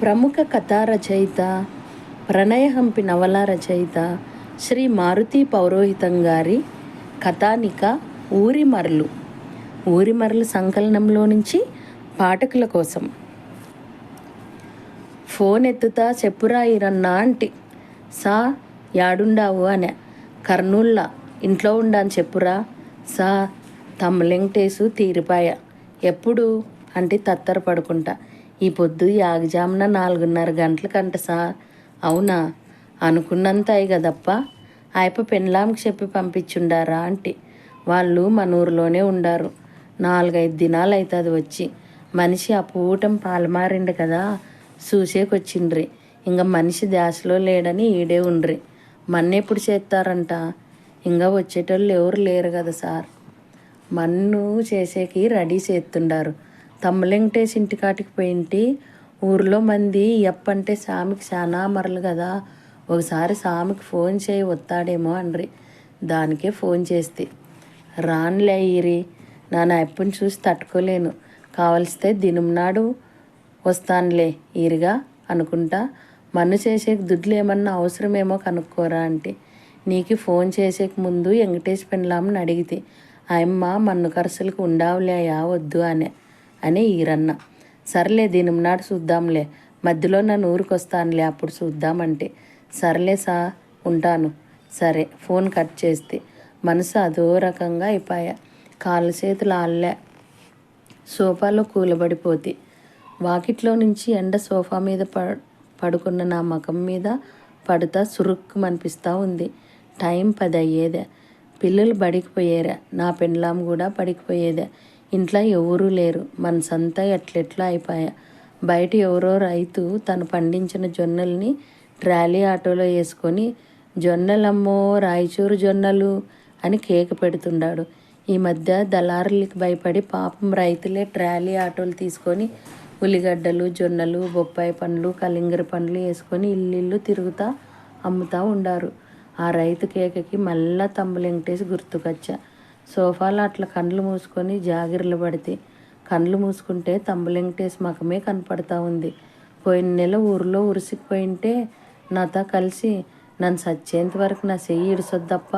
ప్రముఖ కథా రచయిత ప్రణయహంపి నవల రచయిత శ్రీ మారుతి పౌరోహితం గారి కథానిక ఊరిమరలు. ఊరిమరలు సంకలనంలో నుంచి పాఠకుల కోసం. ఫోన్ ఎత్తుతా చెప్పురా ఇరన్నా అంటి. సా యాడుండావు అనే. కర్నూల్లా ఇంట్లో ఉండాను చెప్పురా. సా తమ్మలెంకటేసు తీరిపాయ. ఎప్పుడు? అంటే తత్తర పడుకుంటా. ఈ పొద్దు యాగజామున నాలుగున్నర గంటలకంట సార్ అవునా? అనుకున్నంత అయి కదప్ప. ఆయప పెన్లాంకి చెప్పి పంపించుండారా అంటే. వాళ్ళు మన ఊరిలోనే ఉండారు. నాలుగైదు దినాలు అవుతుంది వచ్చి. మనిషి అపూటం పాలమారిండు కదా. చూసేకొచ్చిండ్రి. ఇంకా మనిషి దాసలో లేడని ఈడే ఉండ్రి. మన్నెప్పుడు చేస్తారంట ఇంకా వచ్చేటోళ్ళు ఎవరు లేరు కదా సార్. మన్ను చేసేకి రెడీ చేస్తుండారు తమ్మలెంకటేసి ఇంటికాటికి పోయింటి ఊర్లో మంది ఎప్పంటే సామికి చాలా మరలు కదా ఒకసారి సామికి ఫోన్ చేయి వస్తాడేమో అండ్రి దానికే ఫోన్ చేస్తే రానులే అయ్యిరి నా ఎప్పుని చూసి తట్టుకోలేను. కావలిస్తే దినం నాడు వస్తానులే ఈరిగా అనుకుంటా మన్ను చేసేకి దుడ్లు ఏమన్నా అవసరమేమో కనుక్కోరా అంటే. నీకు ఫోన్ చేసేకి ముందు వెంకటేష్ పెండ్లామని అడిగితే ఆయమ్మ మన్ను ఖర్చులకు ఉండావులేయా వద్దు అనే. అని ఈరన్న. సర్లే దీని నాడు చూద్దాంలే మధ్యలో నన్ను ఊరికొస్తానులే అప్పుడు చూద్దామంటే. సర్లే సా ఉంటాను. సరే ఫోన్ కట్ చేస్తే. మనసు అదో రకంగా అయిపోయా. కాళ్ళు చేతులు ఆళ్ళే సోఫాలో కూలబడిపోతే. వాకిట్లో నుంచి ఎండ సోఫా మీద పడుకున్న నా ముఖం మీద పడుతా సురుక్కుమనిపిస్తూ ఉంది. టైం పది అయ్యేదే పిల్లలు బడికి పోయేరా నా పెండ్లాం కూడా పడికిపోయేదే ఇంట్లో ఎవరూ లేరు. మనసంతా ఎట్లెట్లా అయిపోయా. బయట ఎవరో రైతు తను పండించిన జొన్నల్ని ట్రాలీ ఆటోలో వేసుకొని జొన్నలమ్మో రాయచూరు జొన్నలు అని కేక పెడుతుండాడు ఈ మధ్య దళారులకి భయపడి పాపం రైతులే ట్రాలీ ఆటోలు తీసుకొని ఉల్లిగడ్డలు జొన్నలు బొప్పాయి పండ్లు కలింగర పండ్లు వేసుకొని ఇల్లు తిరుగుతా అమ్ముతా ఉండారు. ఆ రైతు కేకకి మళ్ళా తమ్ములెంకటేసి గుర్తుకొచ్చా. సోఫాలో అట్లా కండ్లు మూసుకొని జాగిర్లు పడితే కండ్లు మూసుకుంటే తమ్ములెంకటేసి మకమే కనపడతా ఉంది. పోయిన నెల ఊరిలో ఉరిసిపోయింటే నాతో కలిసి నన్ను సచ్చేంత వరకు నా చెయ్యి ఇడిసొద్దప్ప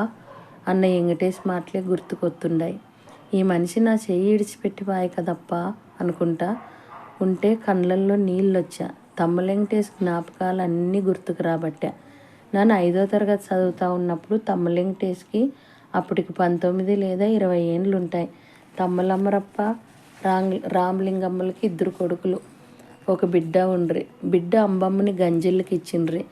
అన్న వెంకటేష్ మాటలే గుర్తుకొత్తుండాయి. ఈ మనిషి నా చెయ్యి ఇడిచిపెట్టి వాయి కదప్ప అనుకుంటా ఉంటే కళ్ళల్లో నీళ్ళు వచ్చా తమ్మలెంకటేష్ జ్ఞాపకాలు అన్నీ గుర్తుకు రాబట్టా. నన్ను ఐదో తరగతి చదువుతా ఉన్నప్పుడు తమ్మలెంకటేష్కి అప్పటికి పంతొమ్మిది లేదా ఇరవై ఏండ్లు ఉంటాయి తమ్మలమ్మరప్ప రాంగ్ రామలింగమ్మలకి ఇద్దరు కొడుకులు. ఒక బిడ్డ ఉండ్రి. బిడ్డ అంబమ్మని గంజిళ్ళకి ఇచ్చిండ్రి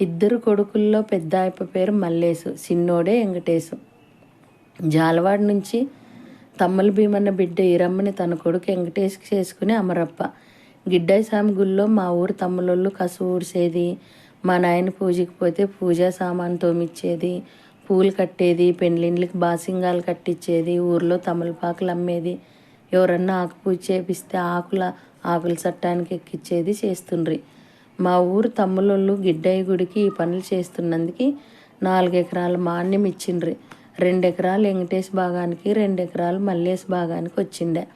ఇద్దరు కొడుకుల్లో పెద్దాయప్ప పేరు మల్లేసు చిన్నోడే వెంకటేశు. జాలవాడ నుంచి తమ్మల భీమన్న బిడ్డ ఈరమ్మని తన కొడుకు వెంకటేష్కి చేసుకుని అమరప్ప. గిడ్డాయి స్వామి గుళ్ళో మా ఊరు తమ్ములోళ్ళు కసు ఊడ్చేది మా నాయన పూజకి పోతే పూజా సామాన్ తోమిచ్చేది పూలు కట్టేది పెండ్లిండ్లకి బాసింగాలు కట్టించేది ఊర్లో తమలపాకులు అమ్మేది ఎవరన్నా ఆకుపూజ చేపిస్తే ఆకుల ఆకుల చట్టానికి ఎక్కిచ్చేది చేస్తుండ్రి. మా ఊరు తమ్ముళ్ళు గిడ్డయ్య గుడికి ఈ పనులు చేస్తున్నందుకు నాలుగు ఎకరాల మాన్యం ఇచ్చిండ్రి. రెండు ఎకరాలు వెంకటేష్ భాగానికి రెండు ఎకరాలు మల్లేష్ భాగానికి వచ్చిండే.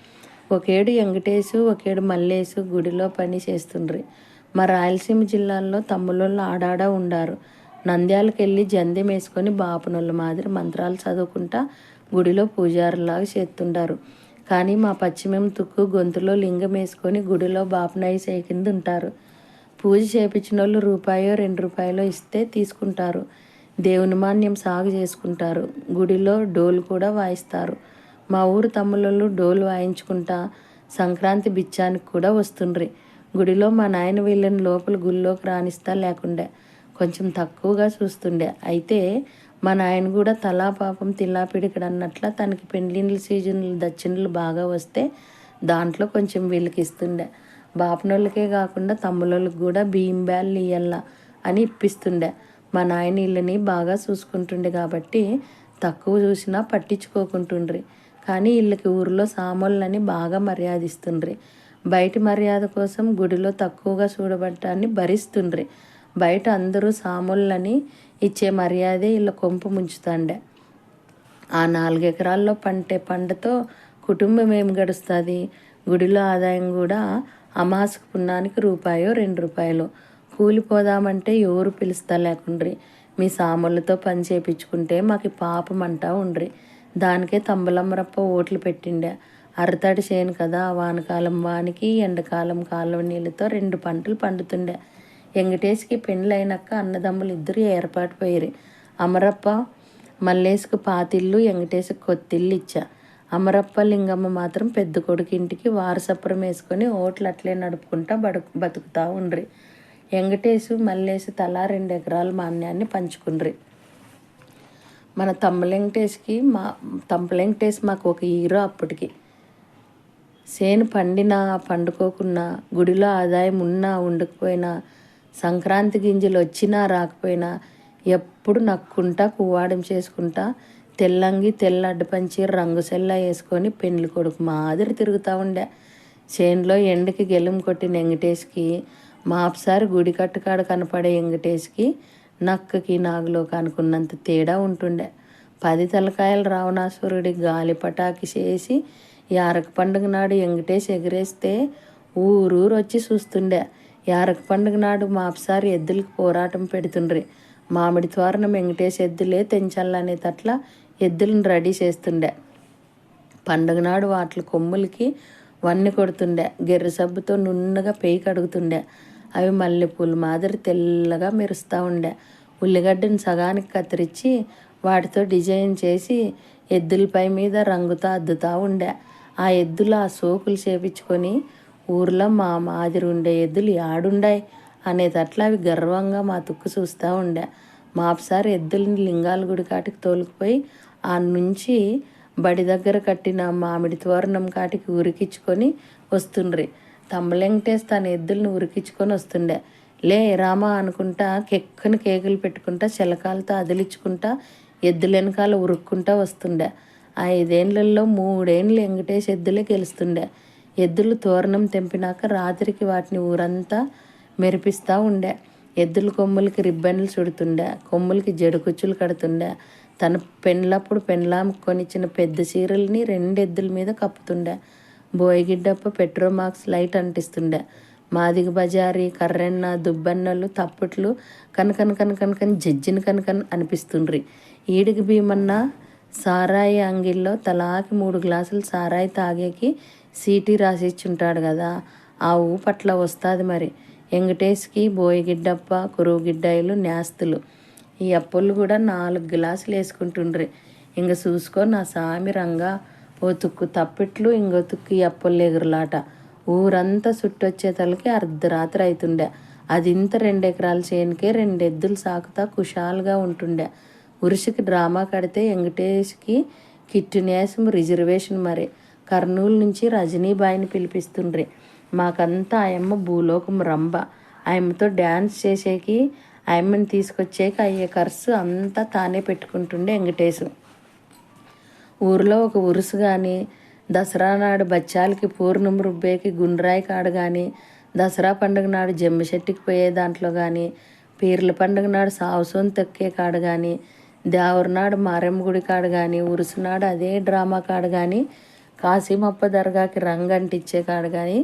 ఒకేడు వెంకటేశు ఒకేడు మల్లేశు గుడిలో పని చేస్తుండ్రి. మా రాయలసీమ జిల్లాల్లో తమ్ముళ్ళు ఆడాడ ఉండారు. నంద్యాలకు వెళ్ళి జందెం వేసుకొని బాపనోళ్ళ మాదిరి మంత్రాలు చదువుకుంటా గుడిలో పూజారులాగా చేస్తుంటారు. కానీ మా పశ్చిమం తుక్కు గొంతులో లింగం వేసుకొని గుడిలో బాపనాయి సేకింది ఉంటారు. పూజ చేపించిన వాళ్ళు రూపాయో రెండు రూపాయలో ఇస్తే తీసుకుంటారు. దేవుని మాన్యం సాగు చేసుకుంటారు. గుడిలో డోలు కూడా వాయిస్తారు. మా ఊరు తమ్ముళ్ళు డోలు వాయించుకుంటా సంక్రాంతి బిచ్చానికి కూడా వస్తుండ్రి. గుడిలో మా నాయన వీళ్ళని లోపల గుళ్ళోకి రాణిస్తా లేకుండే. కొంచెం తక్కువగా చూస్తుండే. అయితే మా నాయన కూడా తలా పాపం తిల్లా పిడికడు అన్నట్ల తనకి పెండ్లిండ్ల సీజన్లు దచ్చిండ్లు బాగా వస్తే దాంట్లో కొంచెం వీళ్ళకి ఇస్తుండే బాపనోళ్ళకే కాకుండా తమ్ముళ్ళకి కూడా బియ్యం బ్యాళ్ళు ఇయ్యల్లా అని ఇప్పిస్తుండే. మా నాయన ఇళ్ళని బాగా చూసుకుంటుండే కాబట్టి తక్కువ చూసినా పట్టించుకోకుంటుండ్రి. కానీ వీళ్ళకి ఊరిలో సామోళ్ళని బాగా మర్యాదిస్తుండ్రి. బయట మర్యాద కోసం గుడిలో తక్కువగా చూడబడటాన్ని భరిస్తుండ్రి. బయట అందరూ సాముళ్ళని ఇచ్చే మర్యాదే వీళ్ళ కొంపు ముంచుతాండే. ఆ నాలుగు ఎకరాల్లో పంటే పంటతో కుటుంబం ఏం గడుస్తుంది? గుడిలో ఆదాయం కూడా అమాసకు పున్నానికి రూపాయో రెండు రూపాయలు. కూలిపోదామంటే ఎవరు పిలుస్తా లేకుండ్రి. మీ సాములతో పని చేపించుకుంటే మాకు పాపం అంటా ఉండ్రి. దానికే తంబలమ్మరప్ప ఓట్లు పెట్టిండే. అరతడి చేను కదా వానకాలం వానికి ఎండకాలం కాలువ నీళ్ళతో రెండు పంటలు పండుతుండే. వెంకటేష్కి పెండ్లైనాక అన్నదమ్ములు ఇద్దరు ఏర్పాటు పోయిరి అమరప్ప మల్లేష్కు పాతిల్లు వెంకటేశ్కి కొత్తిల్లు ఇచ్చా. అమరప్ప లింగమ్మ మాత్రం పెద్ద కొడుకు ఇంటికి వారసపురం వేసుకొని ఓట్లు అట్లే నడుపుకుంటా బడు బతుకుతా ఉండ్రి. వెంకటేశు మల్లేసు తలా రెండు ఎకరాల మాన్యాన్ని పంచుకుండ్రి. మన తమ్మలెంకటేష్కి మా తమ్మలెంకటేష్ మాకు ఒక హీరో అప్పటికి. సేను పండినా పండుకోకున్నా గుడిలో ఆదాయం ఉన్నా ఉండకపోయినా సంక్రాంతి గింజలు వచ్చినా రాకపోయినా ఎప్పుడు నక్కుంటా కువ్వాడం చేసుకుంటా తెల్లంగి తెల్ల అడ్డపంచి రంగు సెల్ల వేసుకొని పెండ్లి కొడుకు మాదిరి తిరుగుతూ ఉండే. చేనులో ఎండకి గెలుం కొట్టిన వెంకటేష్కి మాప్సారి గుడి కట్టుకాడ కనపడే వెంకటేష్కి నక్కకి నాగులోకి అనుకున్నంత తేడా ఉంటుండే. పది తలకాయలు రావణాసురుడి గాలి పటాకి చేసి యారక పండుగ నాడు వెంకటేష్ ఎగిరేస్తే ఊరూరు వచ్చి చూస్తుండే. యారక పండుగ నాడు మాప్సారి ఎద్దులకు పోరాటం పెడుతుండ్రి. మామిడి తోరణం వెంకటేష్ ఎద్దులే తెంచాలనే తట్ల ఎద్దులను రెడీ చేస్తుండే. పండుగ నాడు వాటి కొమ్ములకి వన్ని కొడుతుండే. గెర్రె సబ్బుతో నున్నగా పేయి కడుగుతుండే. అవి మల్లెపూలు మాదిరి తెల్లగా మెరుస్తూ ఉండే. ఉల్లిగడ్డని సగానికి కత్తిరించి వాటితో డిజైన్ చేసి ఎద్దులపై మీద రంగుతో అద్దుతూ ఉండే. ఆ ఎద్దులు ఆ సోకులు చేపించుకొని ఊర్లో మా మాదిరి ఉండే ఎద్దులు ఆడుండాయి అనేటట్లా అవి గర్వంగా మా తుక్కు చూస్తూ ఉండే. మాపసారి ఎద్దులని లింగాల గుడి కాటికి తోలుకుపోయి ఆ నుంచి బడి దగ్గర కట్టిన మామిడి తోరణం కాటికి ఉరికించుకొని వస్తుండ్రి. తమ్మలెంకటేసి తన ఎద్దులను ఉరికించుకొని వస్తుండే. లే రామా అనుకుంటా కెక్కని కేకులు పెట్టుకుంటా చిలకాలతో అదిలించుకుంటా ఎద్దుల వెనకాల ఉరుక్కుంటా వస్తుండే. ఆ ఐదేళ్ళలో మూడేళ్ళు వెంకటేష్ ఎద్దులే గెలుస్తుండే. ఎద్దులు తోరణం తెంపినాక రాత్రికి వాటిని ఊరంతా మెరిపిస్తూ ఉండే. ఎద్దుల కొమ్ములకి రిబ్బన్లు చుడుతుండే. కొమ్ములకి జడుకుచ్చులు కడుతుండే. తన పెండ్లప్పుడు పెండ్లాం కొనిచ్చిన పెద్ద చీరల్ని రెండు ఎద్దుల మీద కప్పుతుండే. బోయగిడ్డప్ప పెట్రోమాక్స్ లైట్ అంటిస్తుండే. మాదిగ బజారి కర్రెన్న దుబ్బన్నలు తప్పట్లు కనకన కనకనకని జడ్జిని కనకన అనిపిస్తుండ్రి. ఈడికి భీమన్న సారాయి అంగిల్లో తలాకి మూడు గ్లాసులు సారాయి తాగేకి సీటీ రాసిచ్చుంటాడు కదా ఆ ఊపట్ల వస్తుంది మరి. వెంకటేష్కి బోయిగిడ్డప్ప కురువుగిడ్డాయిలు నేస్తులు ఈ అప్పులు కూడా నాలుగు గ్లాసులు వేసుకుంటుండ్రి. ఇంక చూసుకో నా సామి రంగా ఓ తుక్కు తప్పిట్లు ఇంకో తుక్కు ఈ అప్పులు ఎగురులాట. ఊరంతా చుట్టొచ్చే తలకి అర్ధరాత్రి అవుతుండే అది ఇంత రెండు ఎకరాల చేనుకే రెండు ఎద్దులు సాకుతా కుషాలుగా ఉంటుండే. ఉరుషికి డ్రామా కడితే వెంకటేష్కి కిట్టు నేసం రిజర్వేషన్ మరి. కర్నూలు నుంచి రజనీబాయిని పిలిపిస్తుండ్రి. మాకంతా ఆయమ్మ భూలోకం రంభ. ఆయమ్మతో డ్యాన్స్ చేసేకి ఆయమ్మని తీసుకొచ్చేకి అయ్యే ఖర్చు అంతా తానే పెట్టుకుంటుండే వెంకటేశు. ఊరిలో ఒక ఉరుసు కానీ దసరా నాడు బచ్చాలకి పూర్ణం రుబ్బేకి గుండ్రాయి కాడు కానీ దసరా పండుగ నాడు జమ్మిశెట్టికి పోయే దాంట్లో కానీ పీర్ల పండుగ నాడు సావుసోన్ తొక్కే కాడు కానీ దేవరనాడు మారెమ్మ మారమ్మ గుడి కాడు కానీ ఉరుసు నాడు అదే డ్రామా కాడు కానీ కాశీమప్ప దర్గాకి రంగు అంటించే కాడు కానీ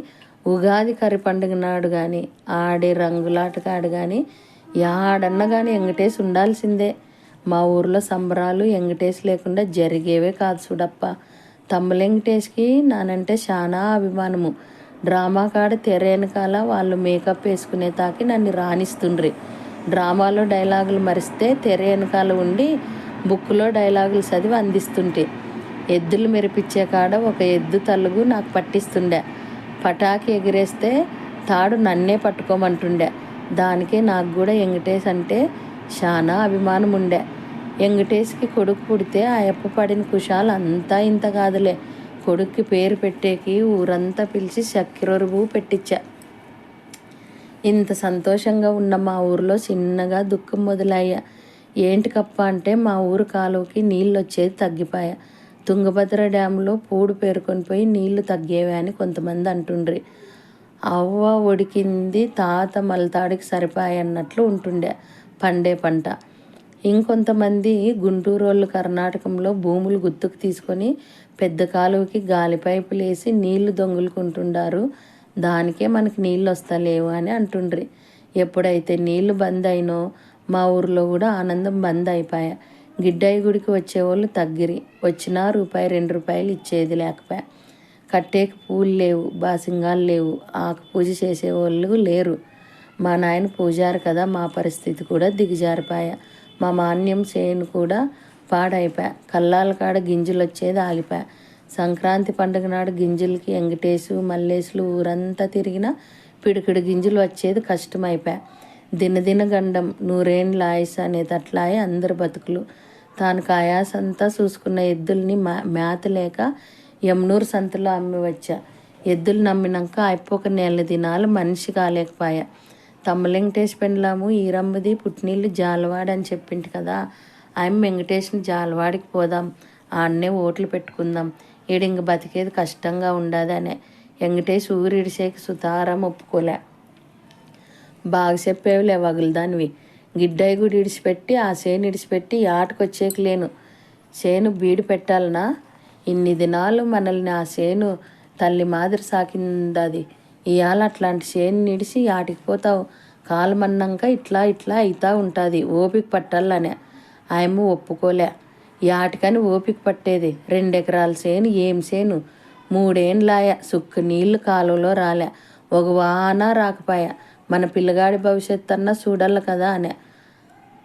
ఉగాది కరి పండుగ నాడు కానీ ఆడే రంగులాట కాడు కానీ యాడన్నా కానీ వెంకటేష్ ఉండాల్సిందే. మా ఊర్లో సంబరాలు వెంకటేష్ లేకుండా జరిగేవే కాదు చూడప్ప తమ్ముల వెంకటేష్కి నానంటే చాలా అభిమానము. డ్రామా కాడ తెర వెనకాల వాళ్ళు మేకప్ వేసుకునే తాకి నన్ను రాణిస్తుండ్రి. డ్రామాలో డైలాగులు మరిస్తే తెర వెనకాల ఉండి బుక్లో డైలాగులు చదివి అందిస్తుంటే. ఎద్దులు మెరిపించే కాడ ఒక ఎద్దు తలుగు నాకు పట్టిస్తుండే. పటాకి ఎగిరేస్తే తాడు నన్నే పట్టుకోమంటుండే. దానికే నాకు కూడా వెంకటేష్ అంటే చాలా అభిమానం ఉండే వెంకటేష్కి కొడుకు పుడితే ఆ అప్ప పడిన కుషాలు అంతా ఇంత కాదులే. కొడుక్కి పేరు పెట్టేకి ఊరంతా పిలిచి చక్కెరొరుగు పెట్టించా ఇంత సంతోషంగా ఉన్న మా ఊరిలో చిన్నగా దుఃఖం మొదలయ్యా. ఏంటి కప్ప అంటే మా ఊరు కాలువకి నీళ్ళు వచ్చేది తగ్గిపోయా. తుంగభద్ర డ్యాంలో పూడు పేరుకొని పోయి నీళ్ళు తగ్గేవే అని కొంతమంది అంటుండ్రి. అవ్వ ఉడికింది తాత మలతాడికి సరిపాయన్నట్లు ఉంటుండే పండే పంట. ఇంకొంతమంది గుంటూరు వాళ్ళు కర్ణాటకంలో భూములు గుర్తుకు తీసుకొని పెద్ద కాలువకి గాలి పైపులు వేసి నీళ్ళు దొంగులుకుంటుండారు. దానికే మనకి నీళ్ళు వస్తలేవు అని అంటుండ్రి. ఎప్పుడైతే నీళ్ళు బంద్ అయినో మా ఊర్లో కూడా ఆనందం బంద్ అయిపోయా గిడ్డాయి గుడికి వచ్చేవాళ్ళు తగ్గిరి. వచ్చినా రూపాయి రెండు రూపాయలు ఇచ్చేది లేకపోయా కట్టేకి పూలు లేవు బాసింగాలు లేవు ఆకు పూజ చేసేవాళ్ళు లేరు. మా నాయన పూజారు కదా మా పరిస్థితి కూడా దిగజారిపాయ. మా మాన్యం చేను కూడా పాడైపోయా. కల్లాల కాడ గింజలు వచ్చేది ఆగిపోయా. సంక్రాంతి పండుగ నాడు గింజలకి ఎంగటేసు మల్లేసులు ఊరంతా తిరిగినా పిడికిడి గింజలు వచ్చేది కష్టమైపోయా. దినదిన గండం నూరేండ్ల అనే అనేటట్లాయే అందరు బతుకులు. తాను ఆయాసంతా చూసుకున్న ఎద్దుల్ని మేత లేక యమునూరు సంతలో అమ్మి వచ్చా. ఎద్దులు నమ్మినాక అయిపోక నెల దినాలు మనిషి కాలేకపోయా. తమ్మ వెంకటేష్ పెండ్లాము ఈరమ్మది పుట్టినీళ్ళు జాలవాడ అని చెప్పింటి కదా. ఆయన వెంకటేష్ని జాలవాడికి పోదాం ఆడనే ఓట్లు పెట్టుకుందాం. ఈడింక బతికేది కష్టంగా ఉండదనే. వెంకటేష్ ఊరిడిసేకి సుతారం ఒప్పుకోలే. బాగా చెప్పేవిలే వగులుదానివి. గిడ్డాయి గుడి ఇడిచిపెట్టి ఆ చేను ఇడిచిపెట్టి ఆటకొచ్చేకి లేను. చేను బీడు పెట్టాలనా? ఇన్ని దినాలు మనల్ని ఆ చేను తల్లి మాదిరి సాకిందది. ఇవాళ అట్లాంటి చేను నిడిచి ఆటికి పోతావు. కాలమన్నాక ఇట్లా ఇట్లా అవుతా ఉంటుంది. ఓపిక పట్టాలనే. ఆయమ్మ ఒప్పుకోలే. యాటికని ఓపిక పట్టేది. రెండెకరాల చేను ఏం చేను? మూడేండ్లాయ. సుక్కు నీళ్ళు కాలువలో రాలే. ఒక వాన రాకపోయా. మన పిల్లగాడి భవిష్యత్తు అన్నా చూడాలి కదా అనే.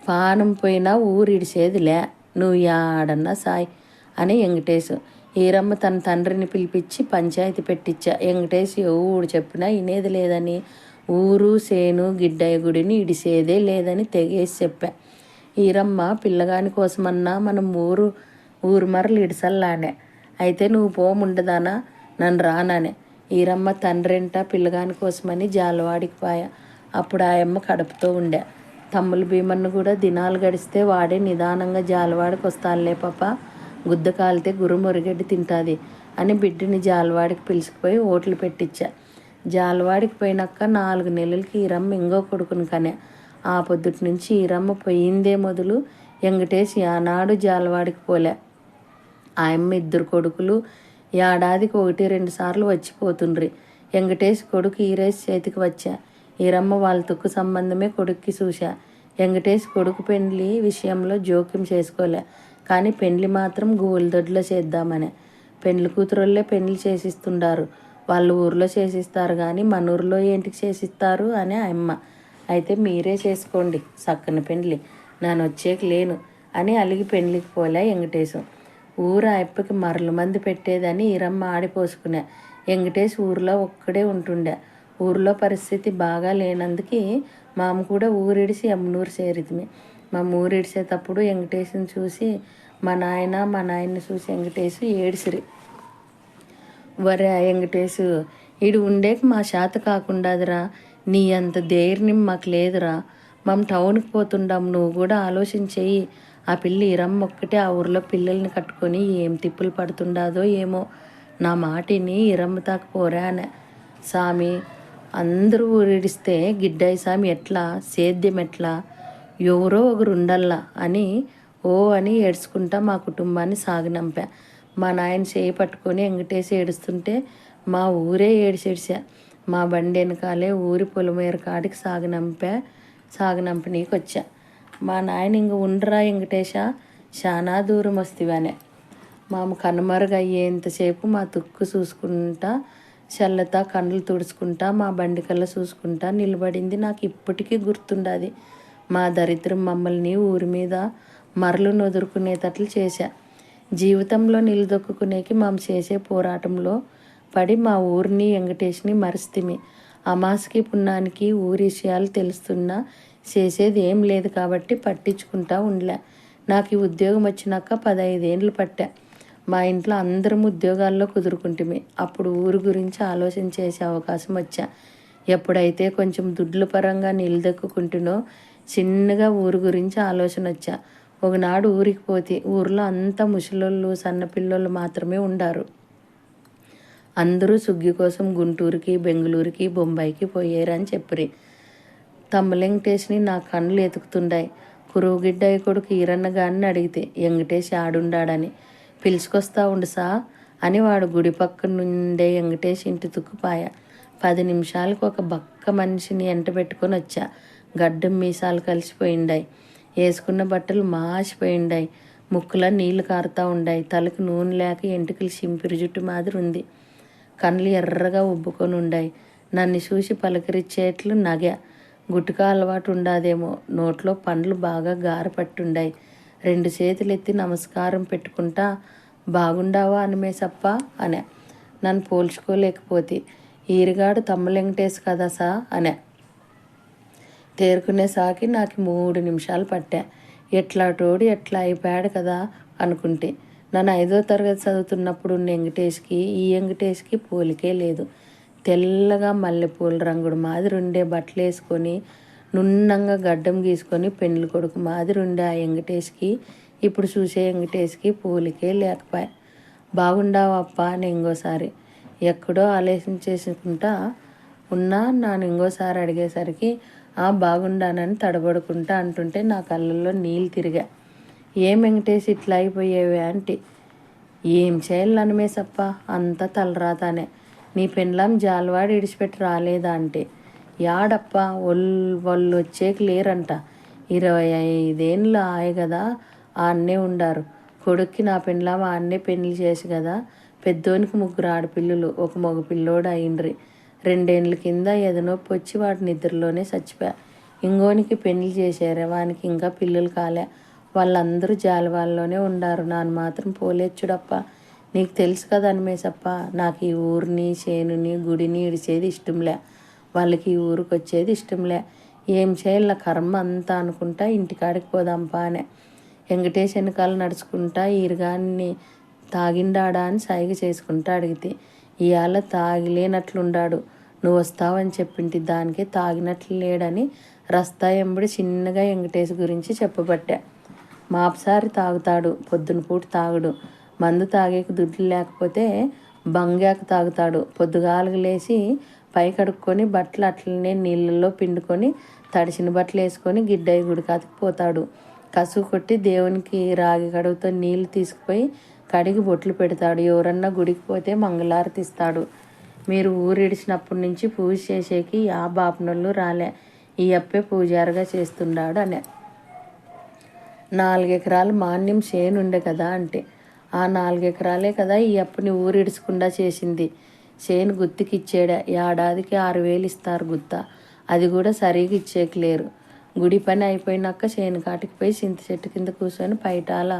పానం పోయినా ఊరిడిసేదిలే. నువ్వు యాడన్నా సాయి అని వెంకటేశు. ఈరమ్మ తన తండ్రిని పిలిపించి పంచాయతీ పెట్టించా వెంకటేశ్ ఎవడు చెప్పినా వినేది లేదని. ఊరు సేను గిడ్డయ్య గుడిని ఇడిసేదే లేదని తెగేసి చెప్పా. ఈరమ్మ పిల్లగాని కోసమన్నా మనం ఊరు ఊరు మరలు ఇడిసల్లానే. అయితే నువ్వు పోముండదానా? నన్ను రానానే. ఈరమ్మ తండ్రింట పిల్లగాని కోసమని జాలవాడికి పాయా. అప్పుడు ఆయమ్మ కడుపుతో ఉండే. తమ్ముల భీమన్ను కూడా దినాలు గడిస్తే వాడే నిదానంగా జాలవాడికి వస్తానులే పాప. గుద్ద కాలితే గురు మురిగడ్డి తింటాది అని బిడ్డని జాలవాడికి పిలుచుకుపోయి ఓట్లు పెట్టించా జాలవాడికి పోయినాక నాలుగు నెలలకి ఈరమ్మ ఇంకో కొడుకుని కనే. ఆ పొద్దుటి నుంచి ఈరమ్మ పోయిందే మొదలు. వెంకటేష్ ఆనాడు జాలవాడికి పోలే. ఆయమ్మ ఇద్దరు కొడుకులు ఏడాదికి ఒకటి రెండు సార్లు వచ్చిపోతుండ్రి. వెంకటేష్ కొడుకు ఈరేష్ చేతికి వచ్చా. ఈరమ్మ వాళ్ళ తుక్కు సంబంధమే కొడుక్కి చూశా. వెంకటేష్ కొడుకు పెండ్లి విషయంలో జోక్యం చేసుకోలే. కానీ పెండ్లి మాత్రం దొడ్లో చేద్దామనే. పెండ్లి కూతురోళ్ళే పెండ్లి చేసిస్తుండారు. వాళ్ళు ఊర్లో చేసిస్తారు కానీ మన ఊర్లో ఏంటికి చేసిస్తారు అని అమ్మ. అయితే మీరే చేసుకోండి చక్కని పెండ్లి. నేను వచ్చేకి లేను అని అలిగి పెండ్లికి పోలే వెంకటేశం. ఊరు అప్పకి మరలు మంది పెట్టేదని ఈరమ్మ ఆడిపోసుకునే. వెంకటేష్ ఊర్లో ఒక్కడే ఉంటుండే. ఊర్లో పరిస్థితి బాగా లేనందుకు మామ కూడా ఊరిడిసి అమ్మనూరు చేరితిమి. మా ఊరిడిసేటప్పుడు వెంకటేశ్ని చూసి మా నాయన మా నాయన్ని చూసి వెంకటేశు ఏడిసిరి. వరే వెంకటేశు ఈడు ఉండేకి మా శాత కాకుండాదిరా. నీ అంత ధైర్యం మాకు లేదురా. మేము టౌన్కి పోతుండాం. నువ్వు కూడా ఆలోచించేయి. ఆ పిల్లి ఇరమ్మ ఒక్కటే ఆ ఊర్లో పిల్లల్ని కట్టుకొని ఏం తిప్పులు పడుతుండాదో ఏమో. నా మాటిని ఇరమ్మ తాకపోరా అనే సామి అందరూ ఊరిడిస్తే గిడ్డాయి సామి ఎట్లా? సేద్యం ఎట్లా? ఎవరో ఒకరు ఉండల్లా అని ఓ అని ఏడ్చుకుంటా మా కుటుంబాన్ని సాగనంపా. మా నాయన చేయి పట్టుకొని వెంకటేసి ఏడుస్తుంటే మా ఊరే ఏడిసేడిసా మా బండి వెనకాలే ఊరి పొలమేర కాడికి సాగనంపా సాగనంపనీకి వచ్చా మా నాయన ఇంక ఉండరా వెంకటేశ చాలా దూరం వస్తేవనే. మాము కనుమరుగు అయ్యేంతసేపు మా తుక్కు చూసుకుంటా చల్లతా కండ్లు తుడుచుకుంటా మా బండికల్లా చూసుకుంటా నిలబడింది నాకు ఇప్పటికీ గుర్తుండది. మా దరిద్రం మమ్మల్ని ఊరి మీద మరలు నొదురుకునేటట్లు చేశా. జీవితంలో నిలదొక్కునేకి మేము చేసే పోరాటంలో పడి మా ఊరిని వెంకటేష్ని మరిస్తిమి. అమాస్కి పుణ్యానికి ఊరి విషయాలు తెలుస్తున్నా చేసేది ఏం లేదు కాబట్టి పట్టించుకుంటా ఉండలే. నాకు ఈ ఉద్యోగం వచ్చినాక పదహైదేండ్లు పట్టా. మా ఇంట్లో అందరం ఉద్యోగాల్లో కుదురుకుంటుమే. అప్పుడు ఊరు గురించి ఆలోచన చేసే అవకాశం వచ్చా. ఎప్పుడైతే కొంచెం దుడ్ల పరంగా నిలదొక్కుంటునో చిన్నగా ఊరు గురించి ఆలోచన వచ్చా. ఒకనాడు ఊరికి పోతే ఊర్లో అంతా ముసలోళ్ళు సన్నపిల్లోళ్ళు మాత్రమే ఉండారు. అందరూ సుగ్గి కోసం గుంటూరుకి బెంగళూరుకి బొంబాయికి పోయారని చెప్పిరి. తమ్మ వెంకటేష్ని నా కళ్ళు ఎతుకుతుండాయి. కురువుగిడ్డయ్య కొడుకు ఈరన్న గారిని అడిగితే వెంకటేష్ ఆడుండాడని. పిలుచుకొస్తా ఉండు సా అని వాడు గుడి పక్క నుండే వెంకటేష్ ఇంటి తుక్కుపాయ. పది నిమిషాలకు ఒక బక్క మనిషిని ఎంట పెట్టుకొని వచ్చా. గడ్డం మీసాలు కలిసిపోయిండాయి. వేసుకున్న బట్టలు మాసిపోయిండాయి. ముక్కులో నీళ్ళు కారుతా ఉండాయి. తలకు నూనె లేక ఎంటుకలు సింపిరి జుట్టు మాదిరి ఉంది. కళ్ళు ఎర్రగా ఉబ్బుకొని ఉండాయి నన్ను చూసి పలకరించేట్లు నగ. గుట్టుక అలవాటు ఉండాదేమో. నోట్లో పండ్లు బాగా గారపట్టుండాయి. రెండు చేతులు ఎత్తి నమస్కారం పెట్టుకుంటా బాగుండావా అనమేసప్ప అనే. నన్ను పోల్చుకోలేకపోతే ఈరిగాడు తమ్ములెంకటేశ్ కదా సా అనే. తేరుకునే సాకి నాకు మూడు నిమిషాలు పట్టా. ఎట్లా టోడు ఎట్లా అయిపోయాడు కదా అనుకుంటే నన్ను ఐదో తరగతి చదువుతున్నప్పుడు ఉన్న వెంకటేష్కి ఈ వెంకటేష్కి పోలికే లేదు. తెల్లగా మల్లెపూల రంగుడు మాదిరి ఉండే బట్టలు వేసుకొని నున్నంగా గడ్డం గీసుకొని పెండ్లి కొడుకు మాదిరి ఉండే ఆ వెంకటేష్కి ఇప్పుడు చూసే వెంకటేష్కి పూలకే లేకపోయా బాగుండావప్ప అని ఇంకోసారి ఎక్కడో ఆలోచించేసుకుంటా ఉన్నా నాను ఇంకోసారి అడిగేసరికి ఆ బాగుండానని తడబడుకుంటా అంటుంటే నా కళ్ళల్లో నీళ్ళు తిరిగా. ఏం వెంకటేష్ ఇట్లా అయిపోయేవి అంటే ఏం చేయాలి అనమేసప్ప అంతా తలరాతానే. నీ పెండ్లాం జాలవాడు ఇడిచిపెట్టి రాలేదా అంటే. యాడప్ప ఒళ్ళు వాళ్ళు వచ్చేకి లేరంట. ఇరవై ఐదేళ్ళు ఆయ కదా ఆన్నే ఉండారు. కొడుక్కి నా పెండ్లం ఆ అన్నే పెళ్ళి చేసి కదా పెద్దోనికి ముగ్గురు ఆడపిల్లలు ఒక మగ పిల్లోడు అయిండ్రి. రెండేళ్ళ కింద ఎదనొప్పి వచ్చి వాడి నిద్రలోనే చచ్చిపోయా ఇంగోనికి పెళ్ళి చేశారు వానికి ఇంకా పిల్లలు కాలే. వాళ్ళందరూ జాలవాళ్ళలోనే ఉండారు. నాను మాత్రం పోలేచ్చుడప్ప నీకు తెలుసు కదా అనిమేసప్ప నాకు ఈ ఊరిని చేనుని గుడిని ఇడిచేది ఇష్టంలే. వాళ్ళకి ఈ ఊరికి వచ్చేది ఇష్టంలే. ఏం చేయాల? కర్మ అంతా అనుకుంటా ఇంటికాడికి పోదాంపా అనే. వెంకటేష్ వెనకాల నడుచుకుంటా ఈరుగాన్ని తాగిండాడా అని సైగ చేసుకుంటా అడిగితే ఇవాళ తాగిలేనట్లుండాడు. నువ్వు వస్తావని చెప్పింటి దానికే తాగినట్లు లేడని రస్తా ఎంబడి చిన్నగా వెంకటేష్ గురించి చెప్పబట్టా. మాపసారి తాగుతాడు పొద్దున పూట తాగుడు. మందు తాగేకి దుడ్లు లేకపోతే బంగాక తాగుతాడు. పొద్దుగాలకు లేచి పై కడుక్కొని బట్టలు అట్లనే నీళ్ళల్లో పిండుకొని తడిసిన బట్టలు వేసుకొని గిడ్డయ్య గుడికాతికి పోతాడు. కసువు కొట్టి దేవునికి రాగి కడుగుతో నీళ్ళు తీసుకుపోయి కడిగి బొట్లు పెడతాడు. ఎవరన్నా గుడికి పోతే మంగళారతిస్తాడు మీరు ఊరిడిచినప్పటి నుంచి పూజ చేసేకి ఆ బాపనోళ్ళు రాలే. ఈ అప్పే పూజారుగా చేస్తున్నాడు అనే. నాలుగెకరాలు మాన్యం చేయనుండే కదా అంటే. ఆ నాలుగెకరాలే కదా ఈ అప్పుని ఊరిడుచుకుండా చేసింది. చేను గుత్తికిచ్చాడా ఏడాదికి ఆరు వేలు ఇస్తారు గుత్త. అది కూడా సరిగా ఇచ్చేయలేరు గుడి పని అయిపోయినాక చేను కాటికి పోయి చింత చెట్టు కింద కూర్చొని పైటాల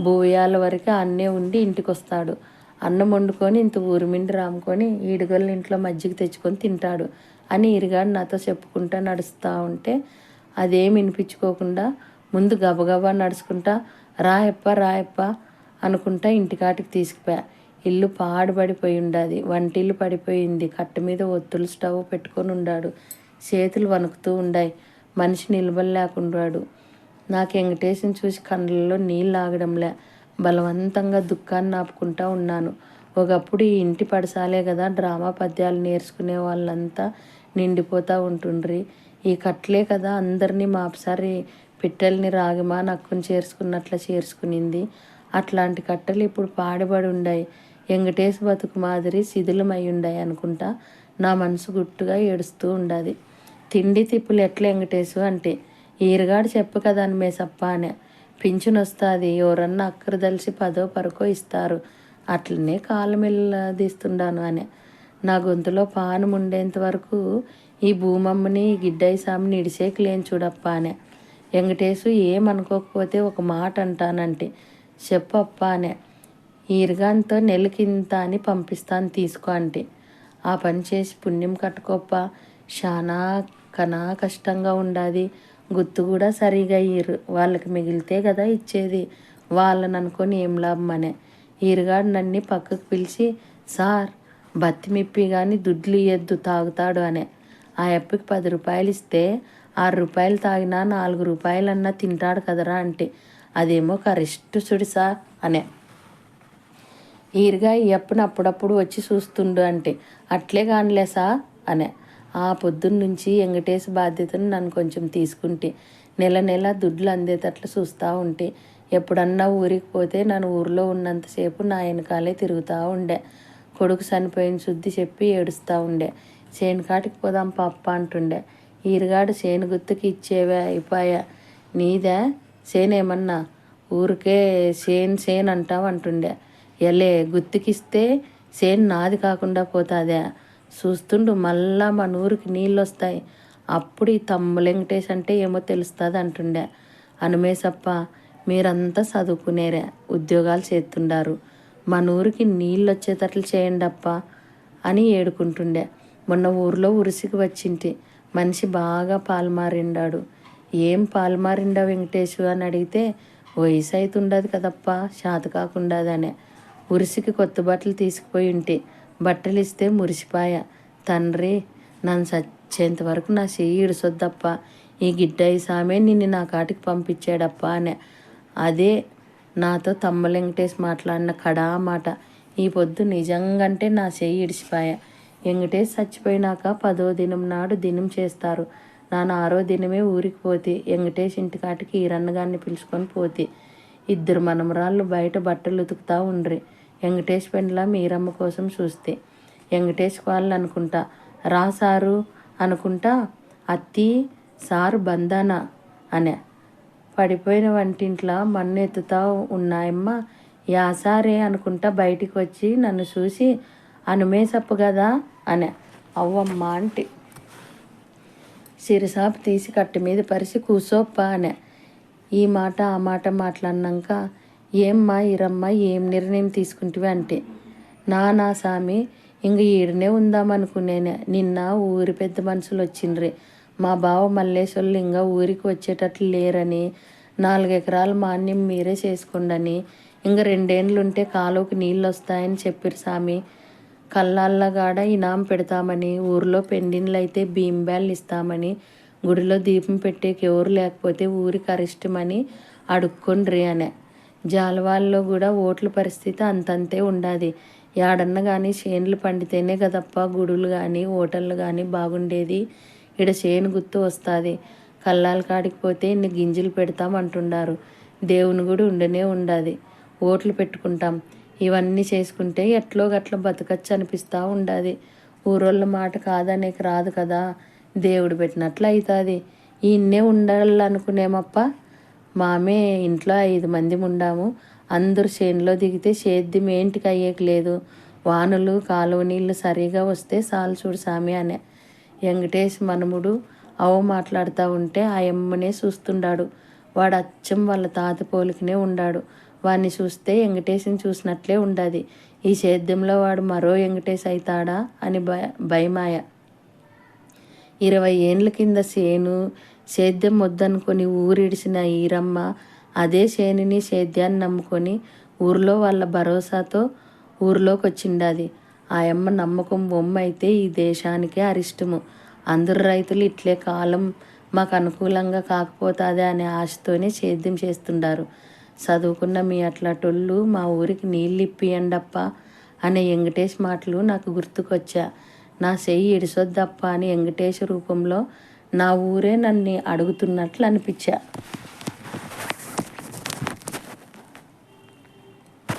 భూయాల వరకు అన్నే ఉండి ఇంటికి వస్తాడు అన్నం వండుకొని ఇంత ఊరిమిండి రాముకొని ఈడుగల్ని ఇంట్లో మజ్జిగ తెచ్చుకొని తింటాడు అని ఇరిగాడు నాతో చెప్పుకుంటా నడుస్తూ ఉంటే అదేం వినిపించుకోకుండా ముందు గబగబా నడుచుకుంటా రాయప్ప రాయప్ప అనుకుంటా ఇంటికాటికి తీసుకుపోయా. ఇల్లు పాడుబడిపోయి ఉండాది. వంటిల్లు పడిపోయింది. కట్ట మీద ఒత్తులు స్టవ్ పెట్టుకొని ఉండాడు. చేతులు వణుకుతూ ఉండాయి. మనిషి నిలబడలేకుండాడు. నాకు వెంకటేశం చూసి కళ్ళల్లో నీళ్ళు ఆగడంలే. బలవంతంగా దుఃఖాన్ని ఆపుకుంటా ఉన్నాను. ఒకప్పుడు ఈ ఇంటి పడసాలే కదా డ్రామా పద్యాలు నేర్చుకునే వాళ్ళంతా నిండిపోతూ ఉంటుండ్రి. ఈ కట్లే కదా అందరినీ మాపసారి పిట్టల్ని రాగిమా నక్కుని చేర్చుకున్నట్ల చేర్చుకునింది. అట్లాంటి కట్టలు ఇప్పుడు పాడబడి ఉండాయి. వెంకటేశ్ బతుకు మాదిరి శిథిలమై ఉండయి అనుకుంటా నా మనసు గుట్టుగా ఏడుస్తూ ఉండాది. తిండి తిప్పులు ఎట్లా వెంకటేశు అంటే ఈరుగాడు చెప్పు కదా అని మేసప్ప అనే. పింఛన్ వస్తుంది ఎవరన్నా అక్కర దలిసి పదో పరకో ఇస్తారు. అట్లనే కాలమిల్లదీస్తుండాను తీస్తుండాను అనే. నా గొంతులో పానం ఉండేంత వరకు ఈ భూమమ్మని ఈ గిడ్డాయి స్వామిని ఇడిసేకి లేని చూడప్ప అనే. వెంకటేశు ఏమనుకోకపోతే ఒక మాట అంటానంటే చెప్పప్ప అనే. ఈరుగాంతో నెలకింత అని పంపిస్తాను తీసుకో అంటే ఆ పని చేసి పుణ్యం కట్టుకోప్ప. చాలా కనా కష్టంగా ఉండాది. గుర్తు కూడా సరిగా ఇయ్యరు వాళ్ళకి మిగిలితే కదా ఇచ్చేది. వాళ్ళని అనుకొని ఏం లాభం అనే. ఈరుగాడు నన్ను పక్కకు పిలిచి సార్ బత్తిమిప్పి కానీ దుడ్లు ఇయ్యద్దు తాగుతాడు అనే. ఆ అప్పకి పది రూపాయలు ఇస్తే ఆరు రూపాయలు తాగినా నాలుగు రూపాయలన్నా తింటాడు కదరా అంటే అదేమో కరెస్ట్ సుడిసా అనే. ఈరుగా ఈ అప్పును అప్పుడప్పుడు వచ్చి చూస్తుండు అంటే అట్లే కానిలేసా అనే. ఆ పొద్దున్న నుంచి వెంకటేశ్ బాధ్యతను నన్ను కొంచెం తీసుకుంటే నెల నెల దుడ్లు అందేటట్లు చూస్తూ ఉంటే ఎప్పుడన్నా ఊరికి పోతే నన్ను ఊరిలో ఉన్నంతసేపు నా వెనకాలే తిరుగుతూ ఉండే. కొడుకు చనిపోయిన శుద్ధి చెప్పి ఏడుస్తూ ఉండే. చేను కాటికి పోదాం పప్ప అంటుండే. ఈరుగాడు చేను గుర్తుకి ఇచ్చేవే అయిపోయా. నీదే సేనేమన్నా ఊరికే సేన్ సేన్ అంటావు అంటుండే. ఎలే గుర్తుకిస్తే సేన్ నాది కాకుండా పోతాదే. చూస్తుండు మళ్ళా మన ఊరికి నీళ్ళు వస్తాయి అప్పుడు ఈ తమ్ముడు వెంకటేష్ అంటే ఏమో తెలుస్తుంది అంటుండే. అనుమేసప్ప మీరంతా చదువుకునేరే ఉద్యోగాలు చేస్తుండారు. మన ఊరికి నీళ్ళు వచ్చేటట్లు చేయండి అప్ప అని ఏడుకుంటుండే. మొన్న ఊర్లో ఉరిసికి వచ్చింటి. మనిషి బాగా పాల్మారిండాడు. ఏం పాల్మారిండా వెంకటేశు అని అడిగితే వయసు అయితే ఉండదు కదప్ప షాత కాకుండాదనే ఉరిసికి కొత్త బట్టలు తీసుకుపోయి ఉంటే బట్టలు ఇస్తే మురిసిపాయ. తండ్రి నన్ను చచ్చేంత వరకు నా చెయ్యి ఇడుసొద్దప్ప. ఈ గిడ్డాయి సామే నిన్ను నా కాటికి పంపించాడప్ప అనే. అదే నాతో తమ్మ వెంకటేష్ మాట్లాడిన కడా మాట. ఈ పొద్దు నిజంగంటే నా చెయ్యి ఇడిచిపాయ వెంకటేష్ చచ్చిపోయినాక పదో దినం నాడు దినం చేస్తారు. నాన్న ఆరో దినమే ఊరికి పోతే వెంకటేష్ ఇంటికాటికి ఈరన్నగాన్ని పిలుచుకొని పోతే. ఇద్దరు మనమరాళ్ళు బయట బట్టలు ఉతుకుతా ఉండ్రి. వెంకటేష్ పెండ్లా మీరమ్మ కోసం చూస్తే. వెంకటేష్ వాళ్ళు అనుకుంటా రా సారు అనుకుంటా అత్తి సారు బందానా అనే. పడిపోయిన వంటింట్లో మన్ను ఎత్తుతా ఉన్నాయమ్మ యాసారే అనుకుంటా బయటికి వచ్చి నన్ను చూసి అనుమేసప్పు కదా అనే. అవ్వమ్మ అంటే సిరిసాపు తీసి కట్టి మీద పరిసి కూసోప్పా అనే. ఈ మాట ఆ మాట మాట్లాడినాక ఏమ్మా ఈరమ్మ ఏం నిర్ణయం తీసుకుంటివి? అంటే నా నా సామి ఇంక ఈడనే ఉందామనుకునేనే. నిన్న ఊరి పెద్ద మనుషులు వచ్చిండ్రి మా బావ మల్లేశ్వరులు ఇంకా ఊరికి వచ్చేటట్లు లేరని నాలుగు ఎకరాల మాన్యం మీరే చేసుకోండని రెండేండ్లు రెండేండ్లుంటే కాలువకి నీళ్ళు వస్తాయని చెప్పారు సామి. కళ్ళాళ్ళగాడ ఇనాం పెడతామని ఊర్లో పెండిన్లైతే అయితే భీమ్ బ్యాళ్ళు ఇస్తామని గుడిలో దీపం పెట్టేకి ఎవరు లేకపోతే ఊరికి అరిష్టమని అడుక్కొండ్రి అనే. జాలవాళ్ళలో కూడా ఓట్ల పరిస్థితి అంతంతే ఉండాది. ఏడన్న కానీ చేనులు పండితేనే కదప్ప గుడులు కానీ ఓటళ్ళు కానీ బాగుండేది. ఈడ చేను గుర్తు వస్తుంది. కల్లాల కాడికి పోతే ఇన్ని గింజలు పెడతాం అంటుండారు. దేవుని గుడి ఉండనే ఉండాది. ఓట్లు పెట్టుకుంటాం. ఇవన్నీ చేసుకుంటే ఎట్లో గట్ల బతకచ్చు అనిపిస్తూ ఉండాది. ఊరోళ్ళ మాట కాదనేకి రాదు కదా. దేవుడు పెట్టినట్లు అవుతుంది ఈయన్నే ఉండాలనుకునేమప్ప? మామే ఇంట్లో ఐదు మంది ఉండాము అందరూ చేనులో దిగితే సేద్యం ఏంటికి అయ్యేకి లేదు. వానలు కాలువ నీళ్ళు సరిగా వస్తే సాలు చూడు సామి అనే. వెంకటేష్ మనముడు అవు మాట్లాడుతూ ఉంటే ఆ అమ్మనే చూస్తుండాడు. వాడు అచ్చం వాళ్ళ తాత పోలికనే ఉండాడు. వాడిని చూస్తే వెంకటేశ్ని చూసినట్లే ఉండదు. ఈ సేద్యంలో వాడు మరో వెంకటేష్ అవుతాడా అని భయ భయమాయ. ఇరవై ఏండ్ల కింద సేను సేద్యం వద్దనుకొని ఊరిడిసిన ఈరమ్మ అదే సేనిని సేద్యాన్ని నమ్ముకొని ఊర్లో వాళ్ళ భరోసాతో ఊర్లోకి వచ్చిండాది ఆ అమ్మ నమ్మకం బొమ్మ అయితే ఈ దేశానికే అరిష్టము. అందరు రైతులు ఇట్లే కాలం మాకు అనుకూలంగా కాకపోతాదే అనే ఆశతోనే సేద్యం చేస్తుండారు. చదువుకున్న మీ అట్లాటోళ్ళు మా ఊరికి నీళ్ళు ఇప్పియండప్ప అనే వెంకటేష్ మాటలు నాకు గుర్తుకొచ్చా. నా చెయ్యి ఇడిసొద్దప్ప అని వెంకటేష్ రూపంలో నా ఊరే నన్ను అడుగుతున్నట్లు అనిపించా